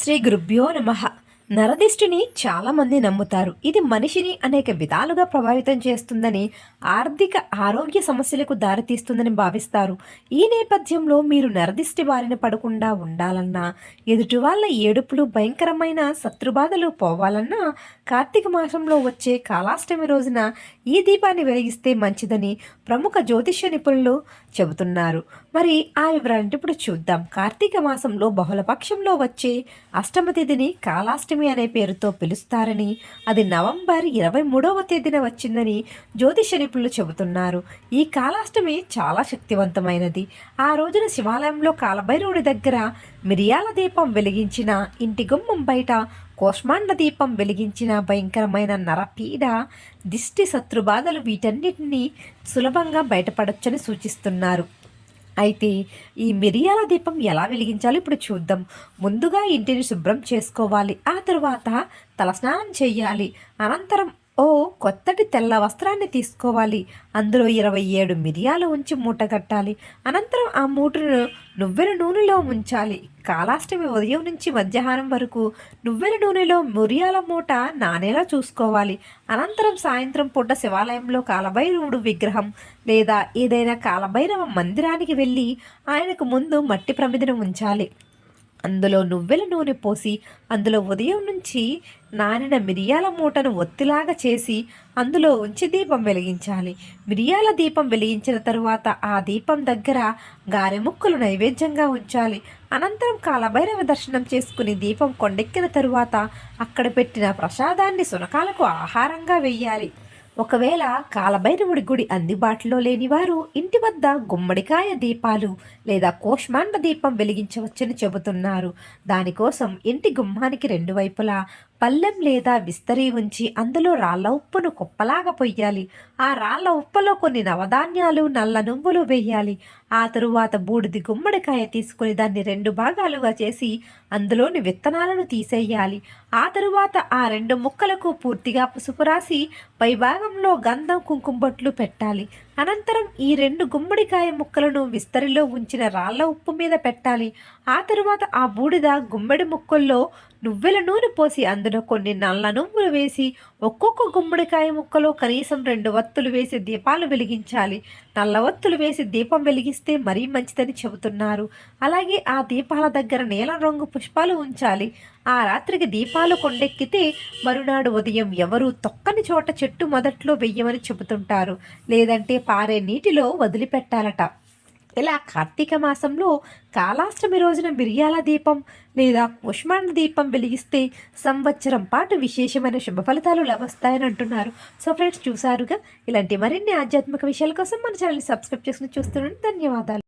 శ్రీ గురుభ్యో నమ. నరదిష్టిని చాలామంది నమ్ముతారు. ఇది మనిషిని అనేక విధాలుగా ప్రభావితం చేస్తుందని ఆర్థిక ఆరోగ్య సమస్యలకు దారితీస్తుందని భావిస్తారు. ఈ నేపథ్యంలో మీరు నరదిష్టి బారిన పడకుండా ఉండాలన్నా ఎదుటి వాళ్ళ ఏడుపులు భయంకరమైన శత్రుబాధలు పోవాలన్నా కార్తీక మాసంలో వచ్చే కాలాష్టమి రోజున ఈ దీపాన్ని వెలిగిస్తే మంచిదని ప్రముఖ జ్యోతిష్య నిపుణులు చెబుతున్నారు. మరి ఆ వివరాలు ఇప్పుడు చూద్దాం. కార్తీక మాసంలో బహుళపక్షంలో వచ్చే అష్టమ తిథిని కాలాష్టమి అనే పేరుతో పిలుస్తారని అది నవంబర్ ఇరవై మూడవ తేదీన వచ్చిందని జ్యోతిష నిపుణులు చెబుతున్నారు. ఈ కాలాష్టమి చాలా శక్తివంతమైనది. ఆ రోజున శివాలయంలో కాలభైరవుడి దగ్గర మిరియాల దీపం వెలిగించిన ఇంటి గుమ్మం బయట కోష్మాండ దీపం వెలిగించిన భయంకరమైన నరపీడ దిష్టి శత్రుబాధలు వీటన్నిటిని సులభంగా బయటపడొచ్చని సూచిస్తున్నారు. అయితే ఈ మిరియాల దీపం ఎలా వెలిగించాలో ఇప్పుడు చూద్దాం. ముందుగా ఇంటిని శుభ్రం చేసుకోవాలి. ఆ తర్వాత తలస్నానం చేయాలి. అనంతరం ఓ కొత్తటి తెల్ల వస్త్రాన్ని తీసుకోవాలి. అందులో ఇరవై ఏడు మిరియాలు ఉంచి మూట కట్టాలి. అనంతరం ఆ మూటను నువ్వెల నూనెలో ఉంచాలి కాలాష్టమి ఉదయం నుంచి మధ్యాహ్నం వరకు నువ్వెల నూనెలో మిరియాల మూట నానేలా చూసుకోవాలి. అనంతరం సాయంత్రం పూట శివాలయంలో కాలభైరవుడు విగ్రహం లేదా ఏదైనా కాలభైరవ మందిరానికి వెళ్ళి ఆయనకు ముందు మట్టి ప్రమిదను ఉంచాలి అందులో నువ్వెల నూనె పోసి అందులో ఉదయం నుంచి నానిన మిరియాల మూటను ఒత్తిలాగా చేసి అందులో ఉంచి దీపం వెలిగించాలి. మిరియాల దీపం వెలిగించిన తరువాత ఆ దీపం దగ్గర గారెముక్కలు నైవేద్యంగా ఉంచాలి. అనంతరం కాలభైరవ దర్శనం చేసుకుని దీపం కొండెక్కిన తరువాత అక్కడ పెట్టిన ప్రసాదాన్ని సునకాలకు ఆహారంగా వెయ్యాలి. ఒకవేళ కాలభైరవుడి గుడి అందుబాటులో లేనివారు ఇంటి వద్ద గుమ్మడికాయ దీపాలు లేదా కోష్మాండ దీపం వెలిగించవచ్చని చెబుతున్నారు. దానికోసం ఇంటి గుమ్మానికి రెండు వైపులా పల్లెం లేదా విస్తరి ఉంచి అందులో రాళ్ళ ఉప్పును కుప్పలాగా పొయ్యాలి. ఆ రాళ్ళ ఉప్పలో కొన్ని నవధాన్యాలు నల్ల నువ్వులు వేయాలి. ఆ తరువాత బూడిది గుమ్మడికాయ తీసుకుని దాన్ని రెండు భాగాలుగా చేసి అందులోని విత్తనాలను తీసేయాలి. ఆ తరువాత ఆ రెండు ముక్కలకు పూర్తిగా పసుపు రాసి పైభాగంలో గంధం కుంకుమ బొట్లు పెట్టాలి. అనంతరం ఈ రెండు గుమ్మడికాయ ముక్కలను విస్తరిలో ఉంచిన రాళ్ళ ఉప్పు మీద పెట్టాలి. ఆ తరువాత ఆ బూడిద గుమ్మడి ముక్కల్లో నువ్వెల నూనె పోసి అందులో కొన్ని నల్ల నువ్వులు వేసి ఒక్కొక్క గుమ్మడికాయ ముక్కలో కనీసం రెండు వత్తులు వేసి దీపాలు వెలిగించాలి. నల్ల వత్తులు వేసి దీపం వెలిగిస్తే మరీ మంచిదని చెబుతున్నారు. అలాగే ఆ దీపాల దగ్గర నీలం రంగు పుష్పాలు ఉంచాలి. ఆ రాత్రికి దీపాలు కొండెక్కితే మరునాడు ఉదయం ఎవరు తొక్కని చోట చెట్టు మొదట్లో వెయ్యమని చెబుతుంటారు. లేదంటే పారే నీటిలో వదిలిపెట్టాలట. ఇలా కార్తీక మాసంలో కాలాష్టమి రోజున మిరియాల దీపం లేదా కుష్మాండ దీపం వెలిగిస్తే సంవత్సరం పాటు విశేషమైన శుభ ఫలితాలు లభిస్తాయని అంటున్నారు. సో ఫ్రెండ్స్ చూసారుగా ఇలాంటి మరిన్ని ఆధ్యాత్మిక విషయాల కోసం మన ఛానల్ని సబ్స్క్రైబ్ చేసుకుని చూస్తున్నాను ధన్యవాదాలు.